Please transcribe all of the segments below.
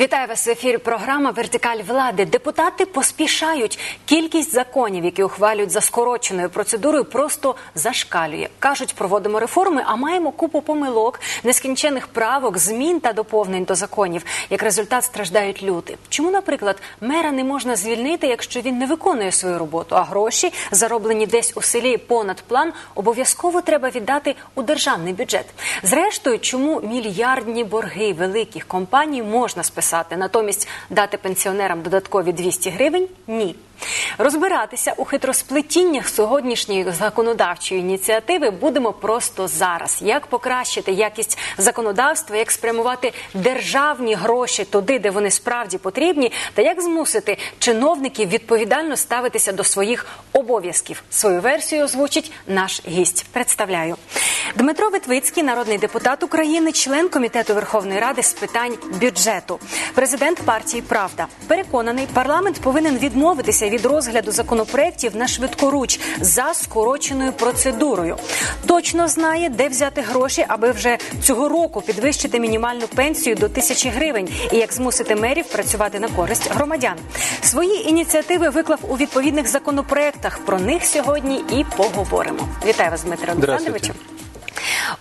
Вітаю вас в ефірі. Програма Вертикаль влади. Депутати поспішають. Кількість законів, які ухвалюють за скороченою процедурою, просто зашкалює. кажуть, проводимо реформи, а маємо купу помилок, нескінчених правок, змін та доповнень до законів. Як результат страждають люди. Чому, наприклад, мера не можна звільнити, якщо він не виконує свою роботу, а гроші, зароблені десь у селі понад план, обов'язково треба віддати у державний бюджет. Зрештою, чому мільярдні борги великих компаній можна списати, натомість дати пенсіонерам додаткові 200 гривень? Ні. Розбиратися у хитросплетіннях сьогоднішньої законодавчої ініціативи будемо просто зараз. Як покращити якість законодавства, як спрямувати державні гроші туди, де вони справді потрібні, та як змусити чиновників відповідально ставитися до своїх обов'язків. Свою версію озвучить наш гість. Представляю Дмитро Витвицький, народний депутат України, член комітету Верховної Ради з питань бюджету, президент партії Правда переконаний, парламент повинен відмовитися від розгляду законопроєктів на швидкоруч за скороченою процедурою. Точно знає, де взяти гроші, аби вже цього року підвищити мінімальну пенсію до тисячі гривень і як змусити мерів працювати на користь громадян. Свої ініціативи виклав у відповідних законопроєктах. Про них сьогодні і поговоримо. Вітаю вас, Дмитро Олександровичу.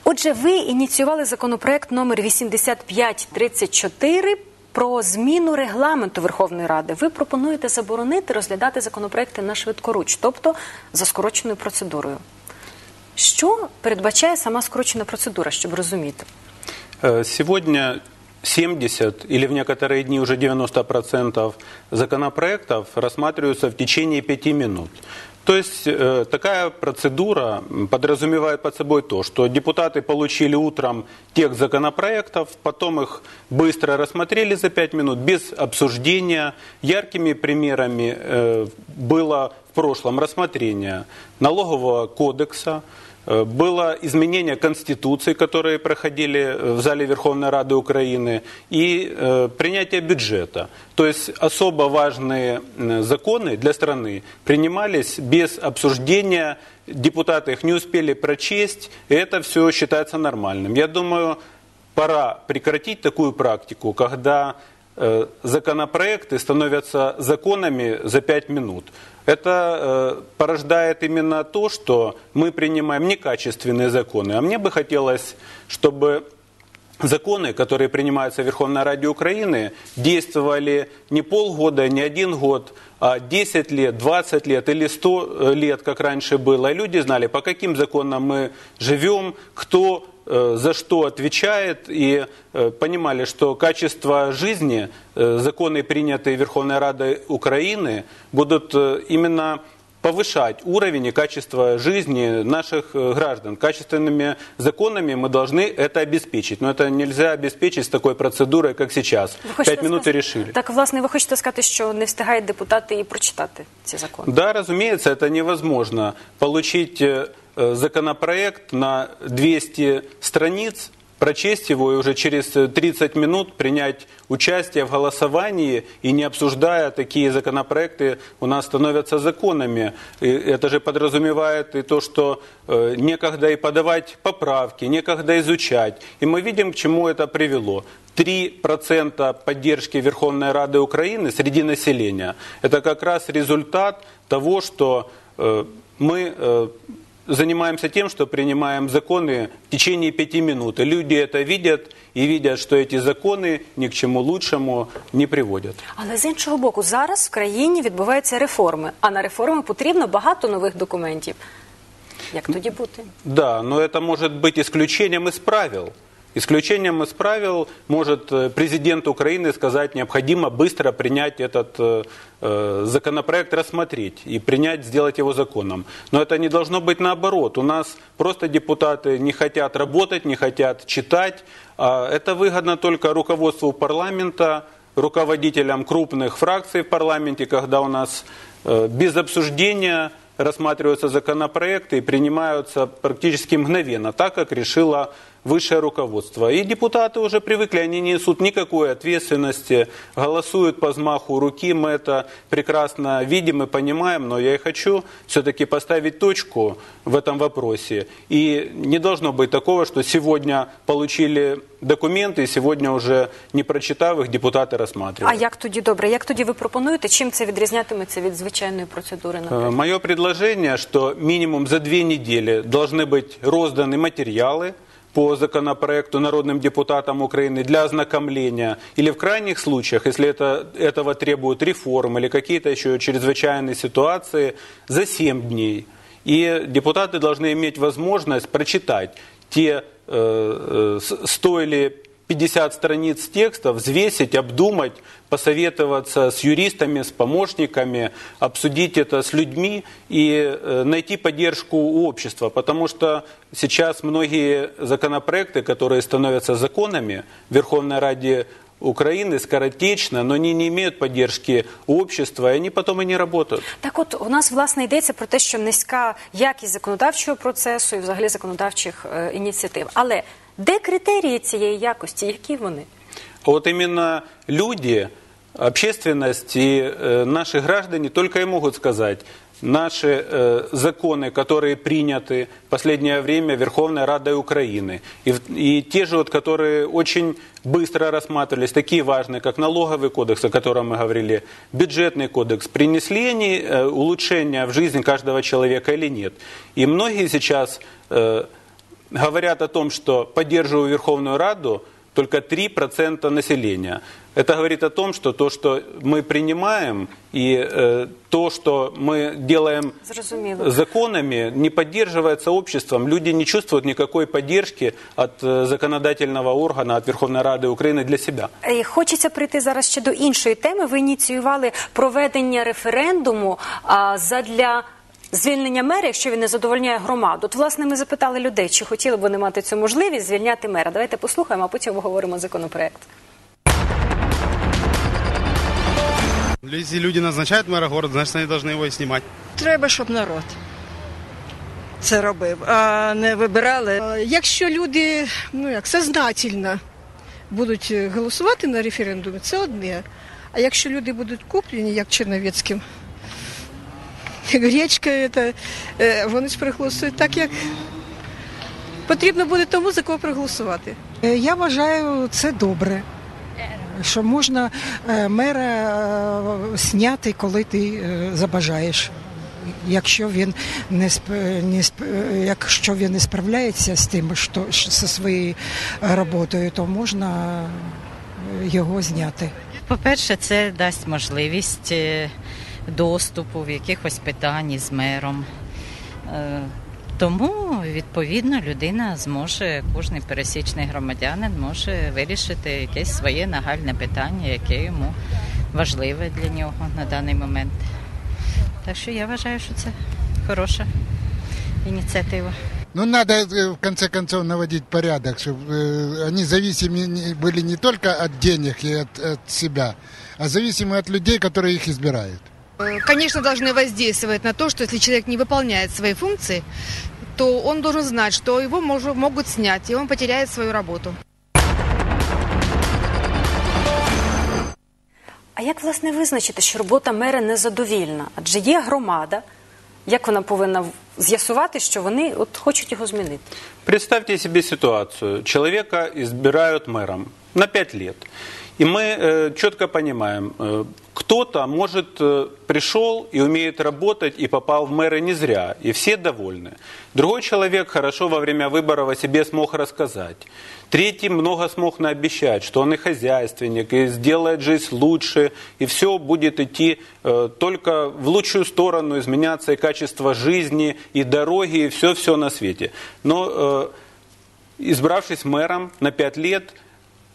Отже, ви ініціювали законопроект номер 8534 про зміну регламенту Верховної Ради. Ви пропонуєте заборонити розглядати законопроекти на швидкоруч, тобто за скороченою процедурою. Що передбачає сама скорочена процедура, щоб розуміти? Сегодня 70 или в некоторые дни уже 90% законопроектов рассматриваются в течение 5 минут. То есть э, такая процедура подразумевает под собой то, что депутаты получили утром текст законопроектов, потом их быстро рассмотрели за 5 минут, без обсуждения. Яркими примерами э, было в прошлом рассмотрение налогового кодекса, было изменение Конституции, которые проходили в зале Верховной Рады Украины, и э, принятие бюджета. То есть особо важные законы для страны принимались без обсуждения, депутаты их не успели прочесть, и это все считается нормальным. Я думаю, пора прекратить такую практику, когда э, законопроекты становятся законами за пять минут это э, порождает именно то, что мы принимаем некачественные законы. А мне бы хотелось, чтобы законы, которые принимаются в Верховной Раде Украины, действовали не полгода, не один год, а 10 лет, 20 лет или 100 э, лет, как раньше было. И люди знали, по каким законам мы живем, кто за что отвечает, и э, понимали, что качество жизни, э, законы, принятые Верховной Радой Украины, будут именно повышать уровень и качество жизни наших граждан. Качественными законами мы должны это обеспечить. Но это нельзя обеспечить с такой процедурой, как сейчас. Пять минут и решили. Так, власне, ви хочете сказати, що не встигають депутати і прочитати ці закони? Да, разумеется, это невозможно. Получить Э, законопроект на 200 страниц, прочесть его и уже через 30 минут принять участие в голосовании и не обсуждая такие законопроекты у нас становятся законами. И это же подразумевает и то, что э, некогда и подавать поправки, некогда изучать. И мы видим, к чему это привело. 3% поддержки Верховной Рады Украины среди населения. Это как раз результат того, что э, мы э, занимаемся тем, что принимаем законы в течение пяти минут. И люди это видят и видят, что эти закони ні к чому лучшому не приводять. Але з іншого боку, зараз в країні відбуваються реформи, а на реформи потрібно багато нових документів. Як тоді бути? Да, но это может быть исключением из правил. Исключением из правил может э, президент Украины сказать, необходимо быстро принять этот э, э, законопроект, рассмотреть и принять, сделать его законом. Но это не должно быть наоборот. У нас просто депутаты не хотят работать, не хотят читать. А это выгодно только руководству парламента, руководителям крупных фракций в парламенте, когда у нас без обсуждения рассматриваются законопроекты и принимаются практически мгновенно, так как решила высшее руководство. И депутаты уже привыкли, они не несут никакой ответственности, голосуют по взмаху руки, мы это прекрасно видим и понимаем, но я и хочу все-таки поставить точку в этом вопросе. И не должно быть такого, что сегодня получили документы, и сегодня уже не прочитав их, депутаты А рассматривают. як тоді добре? Як тоді ви пропонуєте? Чим це відрізнятиметься від звичайної процедури? наприклад? Э, Мое предложение, что минимум за две недели должны быть розданы материалы по законопроекту народным депутатам Украины для ознакомления или в крайних случаях, если это, этого требуют реформ или какие-то еще чрезвычайные ситуации, за 7 дней. И депутаты должны иметь возможность прочитать те э, э, с- 100 или 50 страниц текста, взвесить, обдумать, посоветоваться с юристами, с помощниками, обсудить это с людьми и э, найти поддержку у общества. Потому что сейчас многие законопроекты, которые становятся законами в Верховной Раде Украины скоротечно, но они не имеют поддержки у общества, и они потом и не работают. Так, от у нас власне йдеться про те, що низька якість законодавчого процесу і взагалі законодавчих е, ініціатив. Але де критерії цієї якості? Які вони? А Вот именно люди, общественность и э, наши граждане только и могут сказать, наши э, законы, которые приняты в последнее время Верховной Радой Украины, и, в- и те же, вот, которые очень быстро рассматривались, такие важные, как налоговый кодекс, о котором мы говорили, бюджетный кодекс, принесли они э, улучшения в жизни каждого человека или нет. И многие сейчас э, говорят о том, что поддерживаю Верховную Раду только 3% населения. Это говорит о том, что то, что мы принимаем, и э, то, что мы делаем Зрозуміло. законами, не поддерживается обществом. Люди не чувствуют никакой поддержки от э, законодательного органа, от Верховной Рады Украины для себя. Е, Хочеться прийти зараз ще до іншої теми. Ви ініціювали проведення референдуму а, задля звільнення мера, якщо він не задовольняє громаду. От, власне, ми запитали людей, чи хотіли б вони мати цю можливість звільняти мера. Давайте послухаємо, а потім обговоримо законопроект. Если люди назначают мэра города, значит, они должны его и снимать. Треба, щоб народ це робив, а не вибирали. А Якщо люди ну як сознательно будуть е, голосувати на референдумі, це одне. А якщо люди будуть куплені, як Черновецьким, гречка, це, е, вони ж проголосують так, як потрібно буде тому, за кого проголосувати. Е, Я вважаю це добре. Що можна е, мера зняти, коли ти забажаєш. Якщо він не сп- не сп- якщо він не справляється з тим, що зі своєю роботою, то можна його зняти. По-перше, це дасть можливість доступу в якихось питань з мером. Е, Тому, відповідно, людина зможе, кожен пересічний громадянин може вирішити якесь своє нагальне питання, яке йому важливе для нього на даний момент. Так що я вважаю, що це хороша ініціатива. Ну, надо, э, в конце концов, наводить порядок, чтобы э, они зависимы не- были не только от денег и от, от себя, а зависимы от людей, которые их избирают. конечно, должны воздействовать на то, что если человек не выполняет свои функции, то он должен знать, что его мож- могут снять, и он потеряет свою работу. А як власне визначити, що робота мера незадовільна? Адже є громада, як вона повинна в- з'ясувати, що вони от хочуть його змінити? Представьте себе ситуацию. Человека избирают мэром на 5 лет. И мы э, четко понимаем, э, кто-то, может, э, пришел и умеет работать и попал в мэры не зря, и все довольны. Другой человек хорошо во время выборов о себе смог рассказать. Третий много смог наобещать, что он и хозяйственник, и сделает жизнь лучше, и все будет идти э, только в лучшую сторону, изменяться и качество жизни, и дороги, и все-все на свете. Но э, избравшись мэром на пять лет,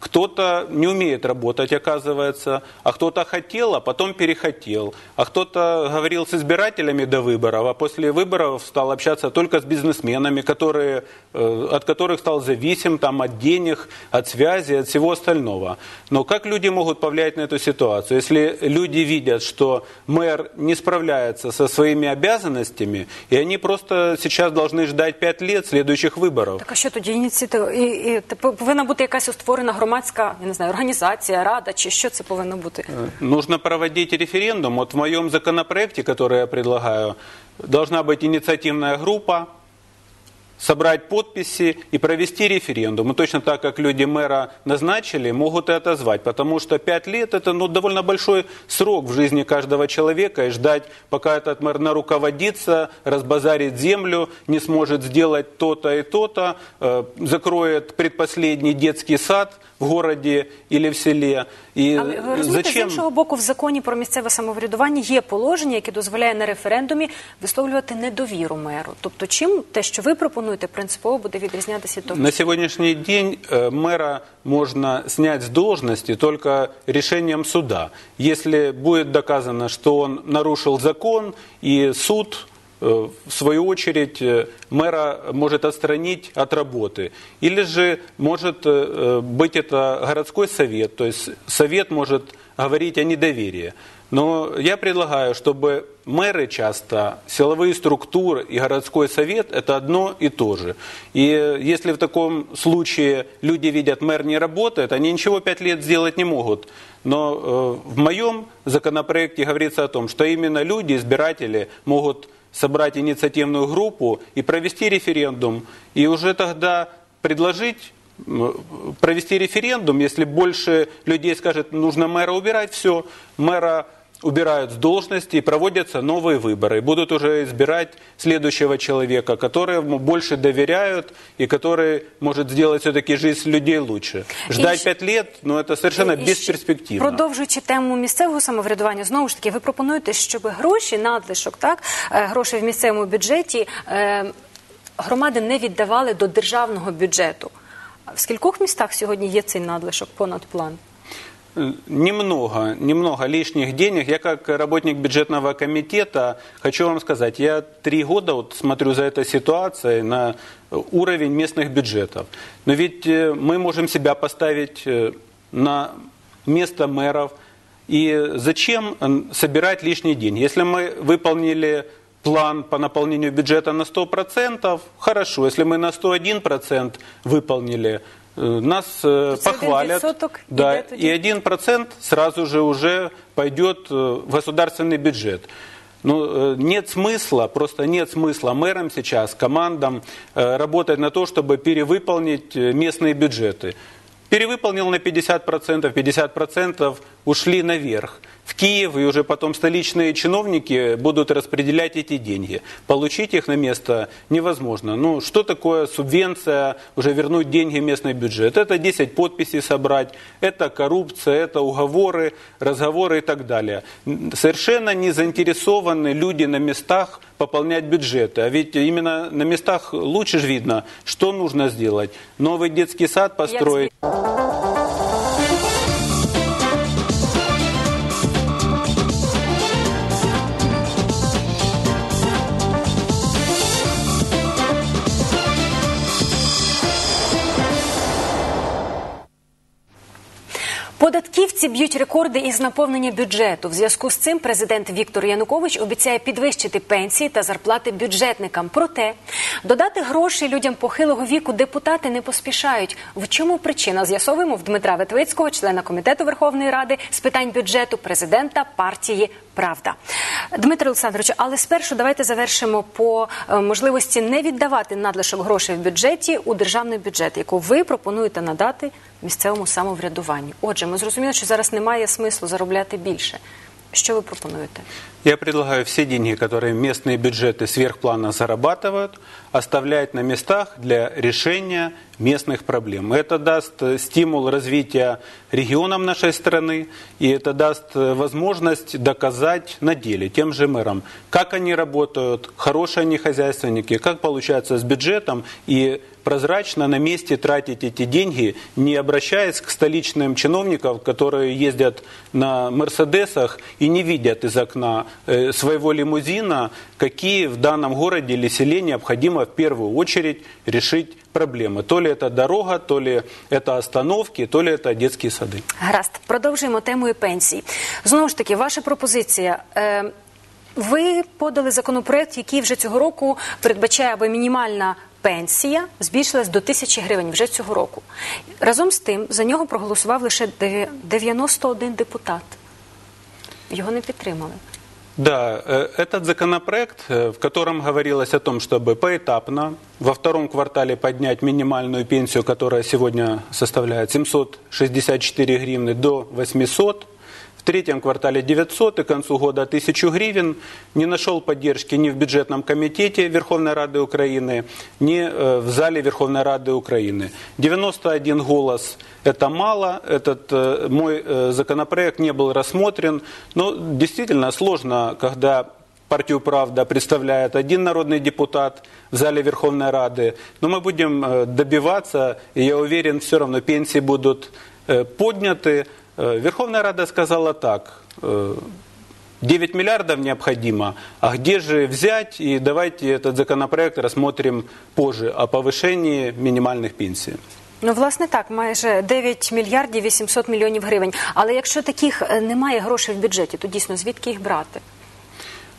Кто-то не умеет работать, оказывается, а кто-то хотел, а потом перехотел. А кто-то говорил с избирателями до выборов, а после выборов стал общаться только с бизнесменами, которые, э, от которых стал зависим там, от денег, от связи, от всего остального. Но как люди могут повлиять на эту ситуацию? Если люди видят, что мэр не справляется со своими обязанностями, и они просто сейчас должны ждать пять лет следующих выборов. Так а що тоді ініціатива? І, і, та повинна бути якась створена громадська, я не знаю, організація, рада, чи що це повинно бути? Нужно проводить референдум. Вот в моем законопроекте, который я предлагаю, должна быть инициативная группа, собрать подписи и провести референдум. И точно так, как люди мэра назначили, могут и отозвать. Потому что пять лет это ну, довольно большой срок в жизни каждого человека. И ждать, пока этот мэр наруководится, разбазарит землю, не сможет сделать то-то и то-то, э, закроет предпоследний детский сад в городе или в селе. И Але ви розумієте, зачем? з іншого боку, в законі про місцеве самоврядування є положення, яке дозволяє на референдумі висловлювати недовіру меру. Тобто, чим те, що ви пропонуєте, принципово буде відрізнятися від того, На сегодняшний день э, мэра можно снять с должности только решением суда. Если будет доказано, что он нарушил закон, и суд, э, В свою очередь, э, мэра может отстранить от работы. Или же может э, быть это городской совет, то есть совет может говорить о недоверии. Но я предлагаю, чтобы мэры часто, силовые структуры и городской совет – это одно и то же. И если в таком случае люди видят, мэр не работает, они ничего пять лет сделать не могут. Но э, в моем законопроекте говорится о том, что именно люди, избиратели, могут собрать инициативную группу и провести референдум. И уже тогда предложить провести референдум, если больше людей скажет, нужно мэра убирать, все, мэра убирают с должности и проводятся новые выборы. И будут уже избирать следующего человека, которому больше доверяют и который может сделать все-таки жизнь людей лучше. Ждать щ- пять лет, ну это совершенно І ще, бесперспективно. Продовжуючи тему місцевого самоврядування, знову ж таки, ви пропонуєте, щоб гроші, надлишок, так, е, гроші в місцевому бюджеті е, громади не віддавали до державного бюджету. В скількох містах сьогодні є цей надлишок понад план? Немного, немного лишних денег. Я как работник бюджетного комитета хочу вам сказать, я три года вот смотрю за этой ситуацией на уровень местных бюджетов. Но ведь э, мы можем себя поставить э, на место мэров. И зачем э, собирать лишние деньги? Если мы выполнили план по наполнению бюджета на 100%, хорошо. Если мы на 101% выполнили, нас э, То похвалят. 1% Да, и один процент сразу же уже пойдет э, в государственный бюджет. Ну, э, нет смысла, просто нет смысла мэрам сейчас, командам э, работать на то, чтобы перевыполнить э, местные бюджеты. Перевыполнил на 50%, 50% ушли наверх. В Киев, и уже потом столичные чиновники будут распределять эти деньги. Получить их на место невозможно. Ну, что такое субвенция, уже вернуть деньги в местный бюджет? Это 10 подписей собрать, это коррупция, это уговоры, разговоры и так далее. Совершенно не заинтересованы люди на местах пополнять бюджеты. А ведь именно на местах лучше же видно, что нужно сделать. Новый детский сад построить. Податківці б'ють рекорди із наповнення бюджету. В зв'язку з цим президент Віктор Янукович обіцяє підвищити пенсії та зарплати бюджетникам. Проте додати гроші людям похилого віку депутати не поспішають. В чому причина? З'ясовуємо в Дмитра Ветвицького, члена комітету Верховної Ради з питань бюджету, президента партії Правда. Дмитро Олександрович, але спершу давайте завершимо по е, можливості не віддавати надлишок грошей в бюджеті у державний бюджет, яку ви пропонуєте надати місцевому самоврядуванню. Отже, ми зрозуміли, що зараз немає смислу заробляти більше. Що ви пропонуєте? Я предлагаю все деньги, которые местные бюджеты сверхплана зарабатывают, оставлять на местах для решения местных проблем. Это даст э, стимул развития регионам нашей страны, и это даст э, возможность доказать на деле тем же мэрам, как они работают, хорошие они хозяйственники, как получается с бюджетом, и прозрачно на месте тратить эти деньги, не обращаясь к столичным чиновникам, которые ездят на Мерседесах и не видят из окна э, своего лимузина, какие в данном городе или селе необходимо в первую очередь решить проблемы. То ли это дорога, то ли это остановки, то ли это детские сады. Гаразд, продовжуємо темою пенсій. Знову ж таки, ваша пропозиція. Е, ви подали законопроект, який вже цього року передбачає, аби мінімальна пенсія збільшилась до тисячі гривень вже цього року. Разом з тим, за нього проголосував лише дев'я- 91 депутат. Його не підтримали. Да, э, этот законопроект, э, в котором говорилось о том, чтобы поэтапно во втором квартале поднять минимальную пенсию, которая сегодня составляет 764 гривны до 800, в третьем квартале 900 и к концу года 1000 гривен, не нашел поддержки ни в бюджетном комитете Верховной Рады Украины, ни э, в зале Верховной Рады Украины. 91 голос – это мало, этот э, мой э, законопроект не был рассмотрен, но действительно сложно, когда партию «Правда» представляет один народный депутат в зале Верховной Рады. Но мы будем добиваться, и я уверен, все равно пенсии будут подняты. Э, Верховная Рада сказала так. э, 9 миллиардов необходимо, а где же взять? И давайте этот законопроект рассмотрим позже о повышении минимальных пенсий. Ну, власне, так, майже 9 мільярдів 800 мільйонів гривень. Але якщо таких е, немає грошей в бюджеті, то дійсно звідки їх брати?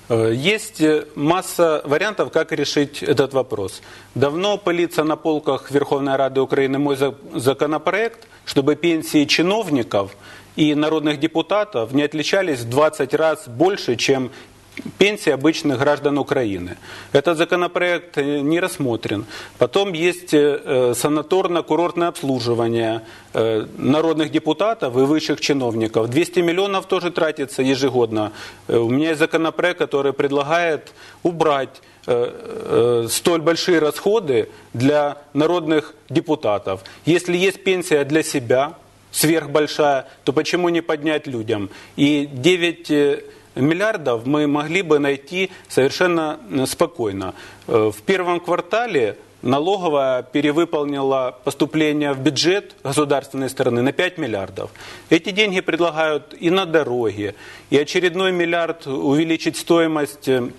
Э, Есть э, масса вариантов, как решить этот вопрос. Давно пылится на полках Верховной Рады Украины мой за- законопроект, чтобы пенсии чиновников и народных депутатов не отличались в 20 раз больше, чем пенсии обычных граждан Украины. Этот законопроект э, не рассмотрен. Потом есть э, э, санаторно-курортное обслуживание народных депутатов и высших чиновников. 200 миллионов тоже тратится ежегодно. У меня есть законопроект, который предлагает убрать столь большие расходы для народных депутатов. Если есть пенсия для себя, сверхбольшая, то почему не поднять людям? И 9 э, миллиардов мы могли бы найти совершенно э, спокойно. Э, В первом квартале налоговая перевыполнила поступление в бюджет государственной стороны на 5 миллиардов. Эти деньги предлагают и на дороги, и очередной миллиард увеличить стоимость э,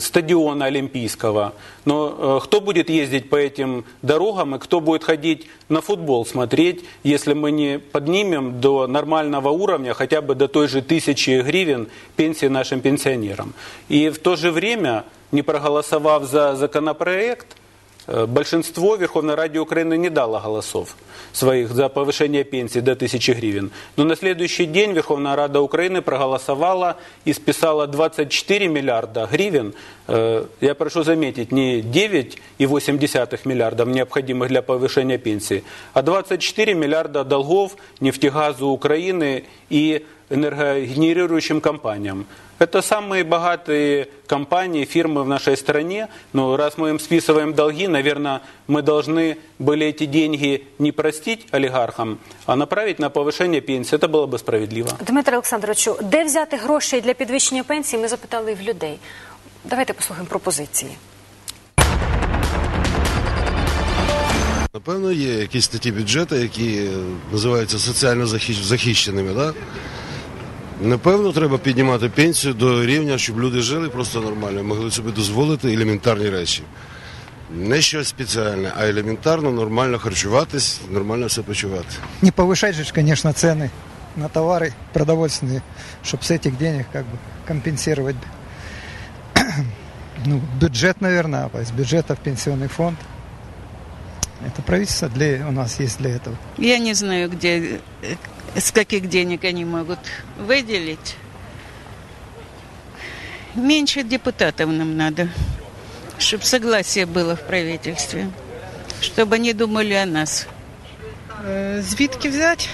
стадиона Олимпийского. Но э, кто будет ездить по этим дорогам и кто будет ходить на футбол смотреть, если мы не поднимем до нормального уровня, хотя бы до той же тысячи гривен пенсии нашим пенсионерам. И в то же время, не проголосовав за законопроект, Э, Большинство в Верховной Раде Украины не дало голосов своих за повышение пенсии до 1000 гривен. Но на следующий день Верховная Рада Украины проголосовала и списала 24 миллиарда гривен. Э, Я прошу заметить, не 9,8 миллиардов необходимых для повышения пенсии, а 24 миллиарда долгов нефтегазу Украины и энергогенерирующим компаниям. Это самые богатые компании, фирмы в нашей стране. Но раз мы им списываем долги, наверное, мы должны были эти деньги не простить олигархам, а направить на повышение пенсии. Это было бы справедливо. Дмитре Олександровичу, де взяти гроші для підвищення пенсії? Ми запитали в людей. Давайте послухаємо пропозиції. Напевно, є якісь статті бюджету, які е, називаються соціально захищ- захищеними. Да? Напевно, треба піднімати пенсію до рівня, щоб люди жили просто нормально, могли собі дозволити елементарні речі. Не щось спеціальне, а елементарно, нормально харчуватись, нормально все почувати. Не повышать же, конечно, цены на товары продовольственные, чтобы с этих денег как бы компенсировать ну, бюджет, наверное, из бюджета в пенсионный фонд. Это правительство для, у нас есть для этого. Я не знаю, где, э, с каких денег они могут выделить. Меньше депутатов нам надо, чтобы согласие было в правительстве, чтобы они думали о нас. Э, Звідки взять?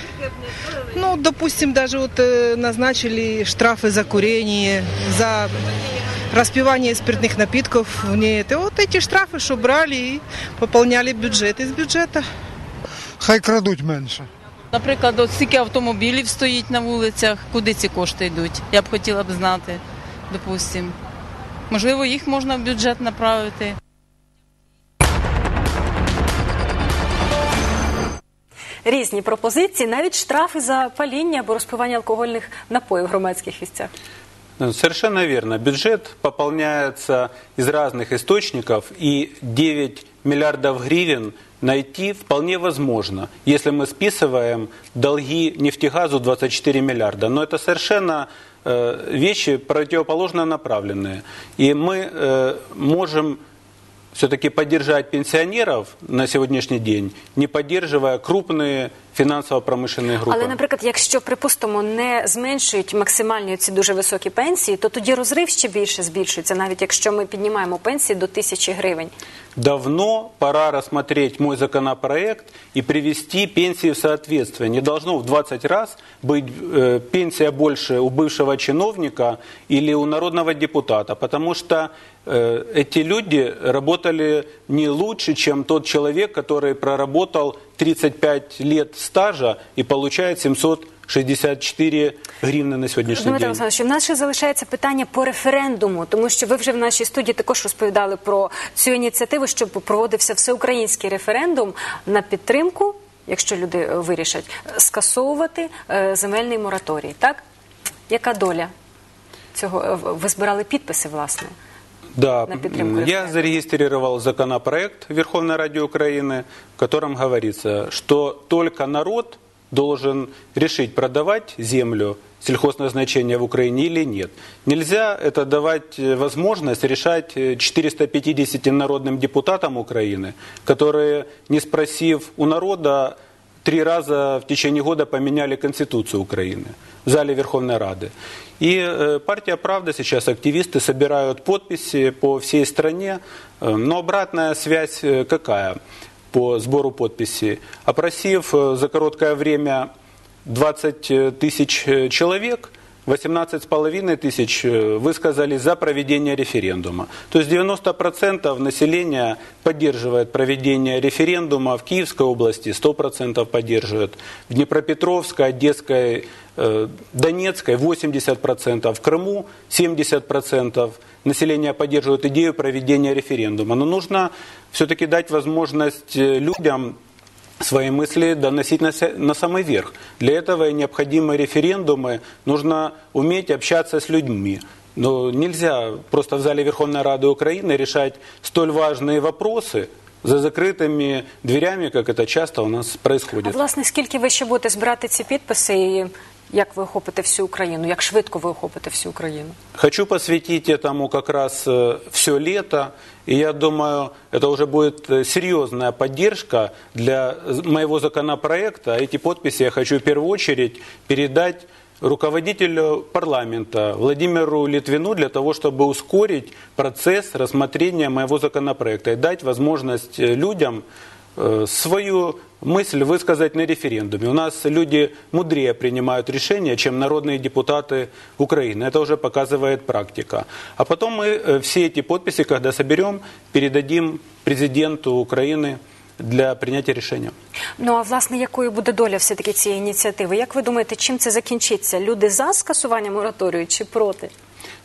Ну, допустим, даже вот э, назначили штрафы за курение, за распивание спиртных напитков вне это. Вот эти штрафы, что брали и пополняли бюджет из бюджета. Хай крадуть менше. Наприклад, от стільки автомобілів стоїть на вулицях, куди ці кошти йдуть? Я б хотіла б знати, допустим. Можливо, їх можна в бюджет направити. різні пропозиції, навіть штрафи за паління або розпивання алкогольних напоїв в громадських місцях. Ну, Совершенно верно. Бюджет пополняется из разных источников, и 9 миллиардов гривен найти вполне возможно, если мы списываем долги нефтегазу 24 миллиарда. Но это совершенно э, вещи противоположно направленные. И мы э, можем все-таки поддержать пенсионеров на сегодняшний день, не поддерживая крупные финансово-промышленные группы. Але, наприклад, якщо припустимо не зменшують максимальні ці дуже високі пенсії, то тоді розрив ще більше збільшується, навіть якщо ми піднімаємо пенсії до тисячі гривень. Давно пора рассмотреть мой законопроект и привести пенсии в соответствие. Не должно в 20 раз быть э, пенсия больше у бывшего чиновника или у народного депутата, потому что э, эти люди работали не лучше, чем тот человек, который проработал 35 лет стажа и получает 764 гривны на сегодняшний Дмитро день. Олександрович, в нас ще залишається питання по референдуму, тому що ви вже в нашій студії також розповідали про цю ініціативу, щоб проводився всеукраїнський референдум на підтримку, якщо люди вирішать, скасовувати е, земельний мораторій. Так? Яка доля цього? Е, Ви збирали підписи, власне. Да, на підтримку м, я зарегистрировал законопроект Верховной Ради Украины, в котором говорится, что только народ должен решить, продавать землю сельхозназначения в Украине или нет. Нельзя это давать э, возможность решать э, 450 народным депутатам Украины, которые, не спросив у народа, три раза в течение года поменяли Конституцию Украины в зале Верховной Рады. И э, партия «Правда» сейчас, активисты собирают подписи по всей стране, Э, но обратная связь э, какая по сбору подписей? Опросив за короткое время 20 тысяч человек, 18,5 тысяч э, высказались за проведение референдума. То есть 90% населения поддерживает проведение референдума. В Киевской области 100% поддерживают. В Днепропетровской, Одесской, э, Донецкой 80%. В Крыму 70% населения поддерживают идею проведения референдума. Но нужно все-таки дать возможность э, людям свои мысли доносить на, се- на самый верх. Для этого и необходимы референдумы. Нужно уметь общаться с людьми. Но нельзя просто в зале Верховной Рады Украины решать столь важные вопросы за закрытыми дверями, как это часто у нас А происходит. власне, скільки ви ще будете збирати ці підписи, і Як ви охопите всю Україну? Як швидко ви охопите всю Україну? Хочу посвятить этому как раз все лето. И я думаю, это уже будет э, серьезная поддержка для з- моего законопроекта. Эти подписи я хочу в первую очередь передать руководителю парламента Владимиру Литвину для того, чтобы ускорить процесс рассмотрения моего законопроекта и дать возможность э, людям э, свою мысль высказать на референдуме. У нас люди мудрее принимают решения, чем народные депутаты Украины. Это уже показывает практика. А потом мы э, все эти подписи, когда соберем, передадим президенту Украины для принятия решения. Ну а власне, якою буде доля все таки цієї ініціативи? Як ви думаєте, чим це закінчиться? Люди за скасування мораторію чи проти?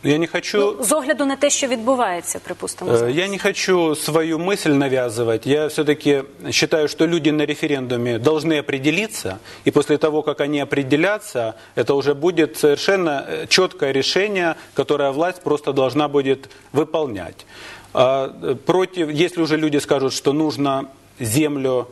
Я не хочу... Ну, з огляду на те, що відбувається, припустимо. Э, зараз. Я не хочу свою мысль навязывать. Я все-таки считаю, что люди на референдуме должны определиться. И после того, как они определятся, это уже будет совершенно э, четкое решение, которое власть просто должна будет выполнять. А, э, против, если уже люди скажут, что нужно землю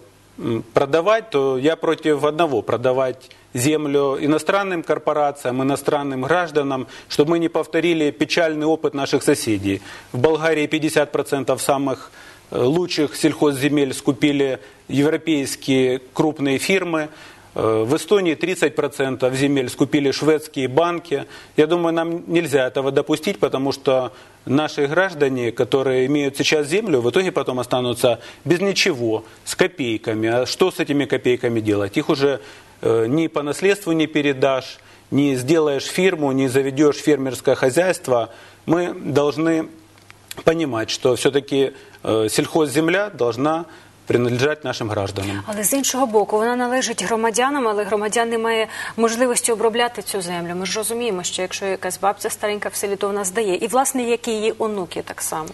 продавать, то я против одного продавать землю иностранным корпорациям, иностранным гражданам, чтобы мы не повторили печальный опыт наших соседей. В Болгарии 50% самых э, лучших сельхозземель скупили европейские крупные фирмы. Э, В Эстонии 30% земель скупили шведские банки. Я думаю, нам нельзя этого допустить, потому что наши граждане, которые имеют сейчас землю, в итоге потом останутся без ничего, с копейками. А что с этими копейками делать? Их уже э, ни по наследству не передашь, не сделаешь фирму, не заведешь фермерское хозяйство. Мы должны понимать, что все-таки э, сельхозземля должна принадлежать нашим гражданам. Але з іншого боку, вона належить громадянам, але громадян не має можливості обробляти цю землю. Ми ж розуміємо, що якщо якась бабця старенька в селі, то вона здає. І власне, як і її онуки так само.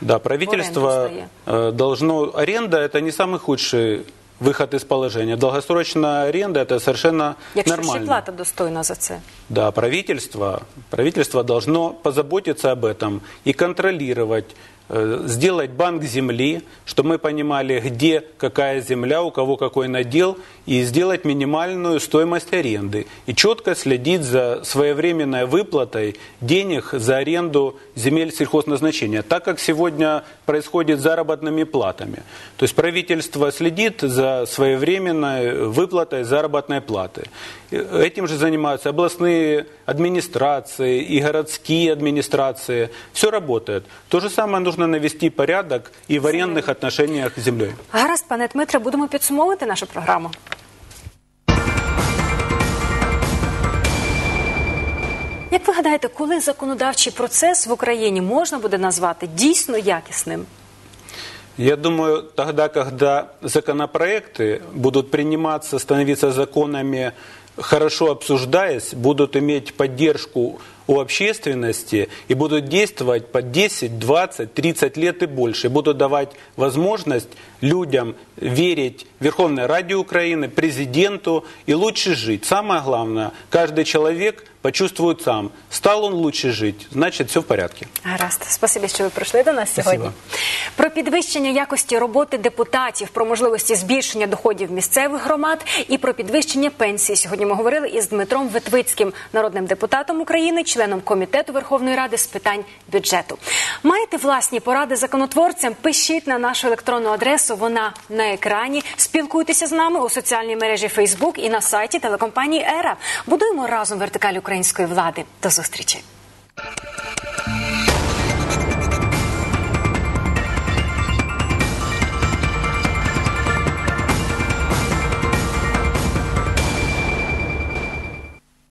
Да, правительство В аренду э, должно... Аренда – это не самый худший выход из положения. Долгосрочная аренда – это совершенно Якщо ще нормально. плата достойна за це. Да, правительство, правительство должно позаботиться об этом и контролировать, э, сделать банк земли, чтобы мы понимали, где какая земля, у кого какой надел, и сделать минимальную стоимость аренды. И четко следить за своевременной выплатой денег за аренду земель сельхозназначения, так как сегодня происходит с заработными платами. То есть правительство следит за своевременной выплатой заработной платы. Э, Этим же занимаются областные администрации и городские администрации. Все работает. То же самое нужно навести порядок и в арендных отношениях с землей. Гаразд, пане Дмитре, будемо підсумовувати нашу програму. Як ви гадаєте, коли законодавчий процес в Україні можна буде назвати дійсно якісним? Я думаю, тогда, когда законопроекты будут приниматься, становиться законами, хорошо обсуждаясь, будут иметь поддержку у общественности и будут действовать по 10, 20, 30 лет и больше, и будут давать возможность людям верить Верховной Раде Украины, президенту и лучше жить. Самое главное, каждый человек почувствует сам, стал он лучше жить, значит все в порядке. Гаразд, спасибі, що ви прийшли до нас Спасибо. сьогодні. Про підвищення якості роботи депутатів, про можливості збільшення доходів місцевих громад і про підвищення пенсії. Сьогодні ми говорили із Дмитром Витвицьким, народним депутатом України, членом комітету Верховної Ради з питань бюджету. Маєте власні поради законотворцям? Пишіть на нашу електронну адресу. Вона на екрані. Спілкуйтеся з нами у соціальній мережі Facebook і на сайті телекомпанії Ера. Будуємо разом вертикаль української влади. До зустрічі.